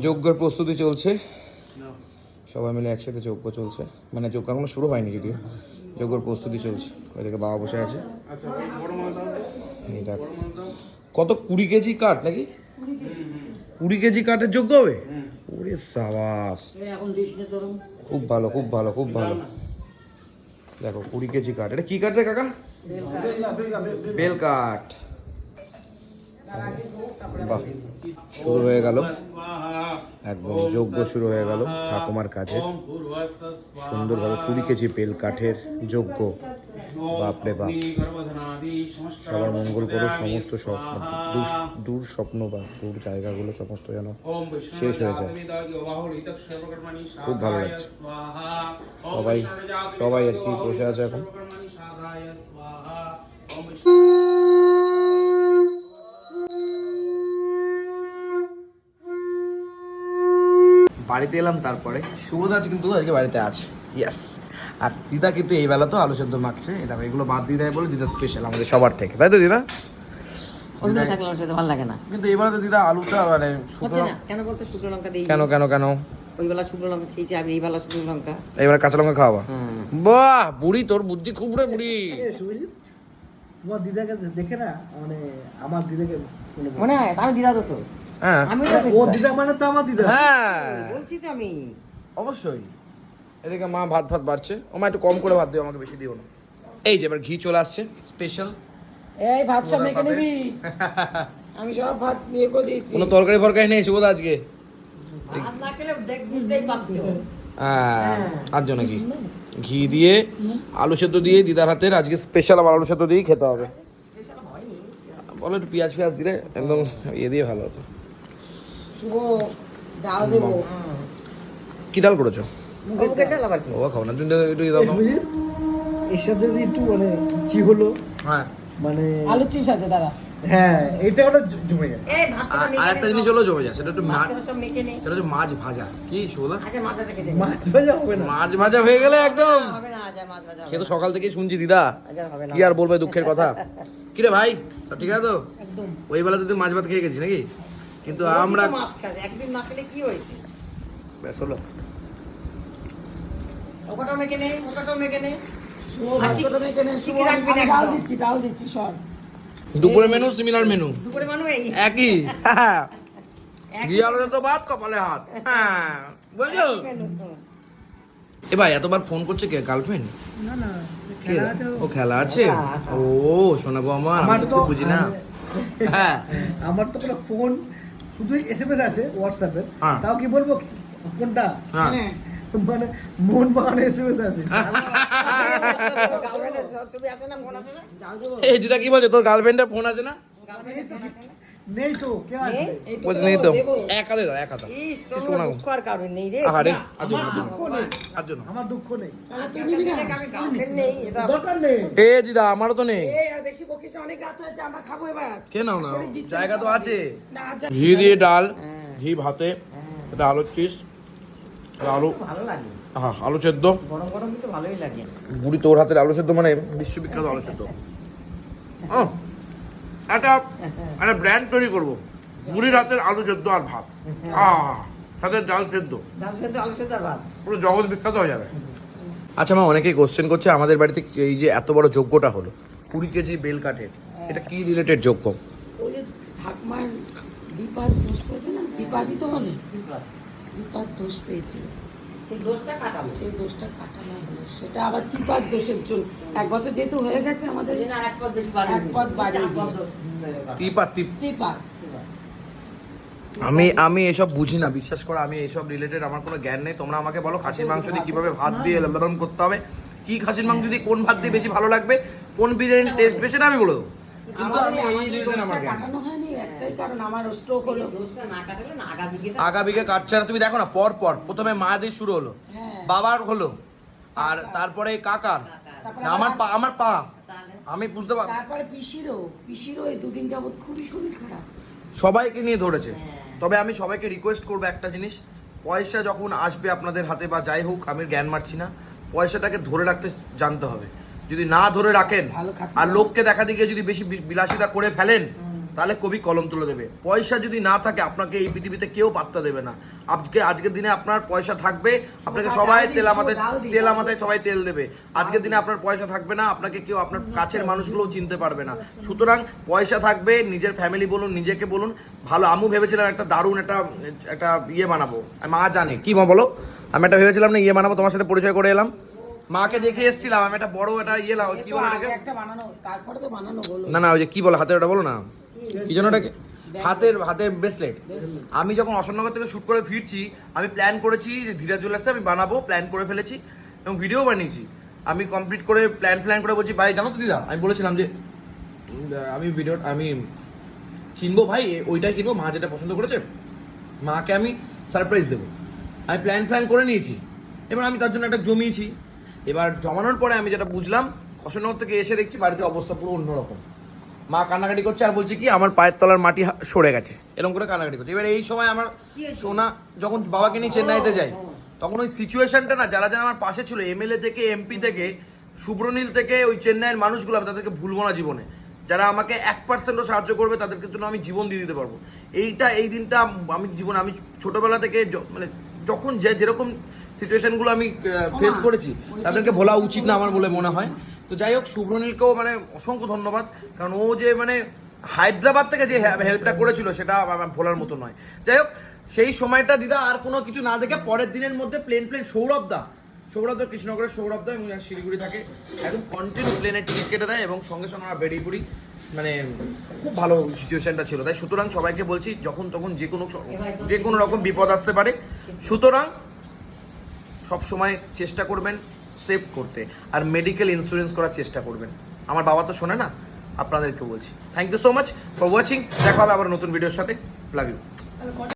যজ্ঞের প্রস্তুতি চলছে। সবাই মিলে একসাথে যজ্ঞ চলছে। মানে যজ্ঞ এখনও শুরু হয়নি যদিও। যজ্ঞর প্রস্তুতি চলছে। ওইদিকে বাবা বসে আছে। দেখো। কত? কুড়ি কেজি কাঠ নাকি? কুড়ি কেজি কাঠের যোগ্য হবে? ওরে সাবাস। খুব ভালো খুব ভালো খুব ভালো। দেখো কুড়ি কেজি কাঠ। এটা কি কাঠ রে কাকা? বেল কাঠ। বাহ। শুরু হয়ে গেল। একদম যজ্ঞ শুরু হয়ে গেল ঠাকুমার কাছে সুন্দরভাবে কুড়ি কেজি বেল কাঠের যজ্ঞ। বাপরে বাপ। সবার মঙ্গল করো, সমস্ত স্বপ্ন, দূর দূর স্বপ্ন বা দূর জায়গাগুলো সমস্ত যেন শেষ হয়ে যায়। খুব ভালো লাগছে। সবাই সবাই আর কি বসে আছে এখন? বাড়িতে এলাম তারপরে। শুভদাজ কিন্তু আজকে বাড়িতে আছে। ইয়েস আর দিদা কিন্তু এই বেলা তো আলু সেদ্ধ মাখছে। এই দেখো এগুলো বাদ দিয়ে দেয় বলে দিদা স্পেশাল আমাদের সবার থেকে। তাই তো দিদা? আমার ভালো লাগে না। কিন্তু এবারে তো দিদা আলুটা মানে কেন বলতো শুকনো লঙ্কা দিই কেন কেন কেন? ওই বেলা শুকনো লঙ্কা খেয়েছি আমি এই বেলা শুকনো লঙ্কা। এবারে কাঁচা লঙ্কা খাওয়াবা? বাহ! বুড়ি তোর বুদ্ধি খুব রে বুড়ি। শুভজিৎ তোমার দিদাকে দেখে না মানে আমার দিদাকে মনে হয় আমি দিদা তো হ্যাঁ। আমি ও দিদা মানে তো আমার দিদা। হ্যাঁ। বলছি তো আমি। অবশ্যই। এদিকে মা ভাত ভাত বাড়ছে। ও মা একটু কম করে ভাত দিও আমাকে বেশি দিও না। এই যে এবার ঘি চলে আসছে স্পেশাল এই ভাত সব মেখে নিবি। আমি সব ভাত করে দিয়েছি। কোনো তরকারি ফরকারি নেই শুভ আজকে? ভাত না খেলে দেখ বুঝতেই পারছ। হ্যাঁ আর জন্য কি ঘি দিয়ে আলু সেদ্ধ দিয়ে দিদার হাতের আজকে স্পেশাল আবার আলু সেদ্ধ দিয়েই খেতে হবে। বলো একটু পেঁয়াজ পেঁয়াজ দিলে একদম ইয়ে দিয়ে ভালো হতো। শুভ ডাল দেবো। কি ডাল করেছ? মুখে ডাল আবার কি? ও খাও না তুমি একটু ইয়ে দাও এর সাথে যদি একটু মানে কি হলো? হ্যাঁ। মানে আলু চিপস আছে দাদা হ্যাঁ এটা হলো জমে যায় আর আর একটা জিনিস হলো জমে যায় সেটা একটু মাছ। সব মেখে নে সেটা হচ্ছে মাছ ভাজা। কি আচ্ছা থেকে মাছ ভাজা হবে না। মাছ ভাজা হয়ে গেলে একদম। হবে না আজ আর মাছ ভাজা সে তো সকাল থেকেই শুনছি দিদা। আজ আর হবে না। কি আর বলবে দুঃখের কথা? কিরে ভাই সব ঠিক আছে তো? একদম। ওই বেলাতে তুই মাছ ভাত খেয়ে গেছিস নাকি? কিন্তু আমরা মাছ একদিন না খেলে কি হয়েছে? ব্যাস হলো। ওটাও মেখে নে ওটাও মেখে নে। আমি দুপুরের মেনু সিমিলার মেনু দুপুরে এই। একই। এক তো ভাত কপালে হাত। হ্যাঁ বুঝছ? মেনু এ ভাই এতবার ফোন করছে কে? গার্লফ্রেন্ড না না খেলা আছে ও। খেলা আছে? ও শোনাবো আমার আমি আমার তো তো বুঝি না। হ্যাঁ। আমার তো কোনো ফোন শুধু এসএমএস আছে হোয়াটসঅ্যাপে হ্যাঁ। তাও কি বলব কোনটা? মানে মানে মন বাগানে এসএমএস আছে। এই দিদা কি বলে? তোর গার্লফ্রেন্ডের ফোন আছে না? নেই তো কে আছে নেই? তো। এক দাও ইস তোর। দুঃখ আর কারণ নেই রে। আর আমার দুঃখ নেই। আর জন্য আমার দুঃখ নেই। এ দিদা আমারও তো নেই। বেশি বকিস না, অনেক রাত হয়েছে আমরা খাব এবার। কে নাও না? জায়গা তো আছে। ঘি দিয়ে ডাল হ্যাঁ। ঘি ভাতে এটা আলু চিজ এটা আলু। ভালো লাগে। হ্যাঁ আলু সেদ্ধ। গরম গরম ভালোই লাগে। বুড়ি তোর হাতের আলু সেদ্ধ মানে বিশ্ববিখ্যাত আলু সেদ্ধ। আহ, একটা একটা ব্র্যান্ড তৈরি করব। বুড়ির হাতের আলু সেদ্ধ আর ভাত। আহ সাথে ডাল সেদ্ধ। ডাল সেদ্ধ আলু সেদ্ধ আর ভাত। পুরো জগৎ বিখ্যাত হয়ে যাবে। আচ্ছা মা অনেকেই কোশ্চেন করছে আমাদের বাড়িতে এই যে এত বড় যজ্ঞটা হলো কুড়ি কেজি বেল কাঠের এটা কি রিলেটেড যজ্ঞ? ওই যে ঠাকমার দীপার দোষ পেয়েছে না? দীপাদি তো বলে দীপার দোষ পেয়েছিল। সেই দোষটা কাটাবো সেই দোষটা কাটানো হলো সেটা আবার দীপার দোষের জন্য? এক বছর যেহেতু হয়ে গেছে আমাদের। আর এক বেশি এক বাড়িয়ে হয়ে। তিপা আমি আমি এসব বুঝি না বিশ্বাস করো আমি এসব রিলেটেড আমার কোনো জ্ঞান নেই। তোমরা আমাকে বলো খাসির মাংস দিয়ে কীভাবে ভাত দিয়ে লেবারন করতে হবে? কি খাসির মাংস দিয়ে কোন ভাত দিয়ে বেশি ভালো লাগবে? কোন বিরিয়ানির টেস্ট বেশি না আমি বলে দেবো। কিন্তু আমি এই দোষটা আমার জ্ঞান একটাই কারণ আমার স্ট্রোক হলো। আগা কাটছে না। তুমি দেখো না পর পর প্রথমে মায়াদের শুরু হলো হ্যাঁ। বাবার হলো আর তারপরে কাকার। আমার পা আমার পা। আমি বুঝতে পার তারপরে পিসিরও পিসিরও এই দুদিন যাবত খুবই শরীর খারাপ। সবাইকে নিয়ে ধরেছে। হ্যাঁ। তবে আমি সবাইকে রিকোয়েস্ট করব একটা জিনিস। পয়সা যখন আসবে আপনাদের হাতে বা যাই হোক আমি জ্ঞান মারছি না। পয়সাটাকে ধরে রাখতে জানতে হবে। যদি না ধরে রাখেন আর লোককে দেখা দিকে যদি বেশি বি- বিলাসিতা করে ফেলেন তাহলে কবি কলম তুলে দেবে। পয়সা যদি না থাকে আপনাকে এই পৃথিবীতে কেউ পাত্তা দেবে না। আজকে আজকের দিনে আপনার পয়সা থাকবে আপনাকে সবাই তেল আমাদের তেল আমাদের সবাই তেল দেবে। আজকের দিনে আপনার পয়সা থাকবে না আপনাকে কেউ আপনার কাছের মানুষগুলোও চিনতে পারবে না। সুতরাং পয়সা থাকবে নিজের ফ্যামিলি বলুন নিজেকে বলুন। ভালো আমু ভেবেছিলাম একটা দারুণ একটা একটা ইয়ে বানাবো। মা জানে। কি মা বলো? আমি একটা ভেবেছিলাম না ইয়ে বানাবো তোমার সাথে পরিচয় করে এলাম। মাকে দেখে এসেছিলাম আমি একটা বড় একটা ইয়ে লাও কি বলে একটা বানানো তারপরে তো বানানো হলো। না না ওই যে কি বলো হাতের ওটা বলো না। কি জন্য ওটাকে? হাতের হাতের ব্রেসলেট আমি যখন অশোকনগর থেকে শ্যুট করে ফিরছি, আমি প্ল্যান করেছি যে ধীরা জুয়েলার্সে আমি বানাবো প্ল্যান করে ফেলেছি এবং ভিডিও বানিয়েছি। আমি কমপ্লিট করে প্ল্যান প্ল্যান করে বলছি, ভাই, জানো তো দিদা, আমি বলেছিলাম যে আমি ভিডিও আমি কিনবো ভাই ওইটাই কিনবো, মা যেটা পছন্দ করেছে, মাকে আমি সারপ্রাইজ দেবো। আমি প্ল্যান প্ল্যান করে নিয়েছি। এবার আমি তার জন্য একটা জমিয়েছি। এবার জমানোর পরে আমি যেটা বুঝলাম, অশোকনগর থেকে এসে দেখছি বাড়িতে অবস্থা পুরো অন্যরকম। মা কান্নাকাটি করছে আর বলছে কি আমার পায়ের তলার মাটি সরে গেছে। এরকম করে কান্নাকাটি করছে। এবার এই সময় আমার সোনা যখন বাবাকে নিয়ে চেন্নাইতে যাই তখন ওই সিচুয়েশনটা না যারা যারা আমার পাশে ছিল এমএলএ থেকে এমপি থেকে শুভ্রনীল থেকে ওই চেন্নাইয়ের মানুষগুলো আমি তাদেরকে ভুলবো না জীবনে। যারা আমাকে এক পার্সেন্টও সাহায্য করবে তাদেরকে জন্য আমি জীবন দিয়ে দিতে পারব। এইটা এই দিনটা আমি জীবন আমি ছোটবেলা থেকে মানে যখন যে যেরকম সিচুয়েশনগুলো আমি ফেস করেছি তাদেরকে ভোলা উচিত না আমার বলে মনে হয়। তো যাই হোক শুভ্রনীলকেও মানে অসংখ্য ধন্যবাদ। কারণ ও যে মানে হায়দ্রাবাদ থেকে যে হেল্পটা করেছিল সেটা ভোলার মতো নয়। যাই হোক সেই সময়টা দিদা আর কোনো কিছু না দেখে পরের দিনের মধ্যে প্লেন প্লেন সৌরভ দা সৌরভ দা কৃষ্ণনগরের সৌরভ দা এবং শিলিগুড়ি থাকে একদম কন্টিনিউ প্লেনের টিকিট কেটে দেয় এবং সঙ্গে সঙ্গে আমরা বেরিয়ে পড়ি। মানে খুব ভালো সিচুয়েশনটা ছিল। তাই সুতরাং সবাইকে বলছি যখন তখন যে কোনো যে কোনো রকম বিপদ আসতে পারে। সুতরাং সব সময় চেষ্টা করবেন সেভ করতে আর মেডিকেল ইন্স্যুরেন্স করার চেষ্টা করবেন। আমার বাবা তো শোনে না, আপনাদেরকে বলছি। Thank you so much for watching দেখা হবে আবার নতুন ভিডিওর সাথে। Love you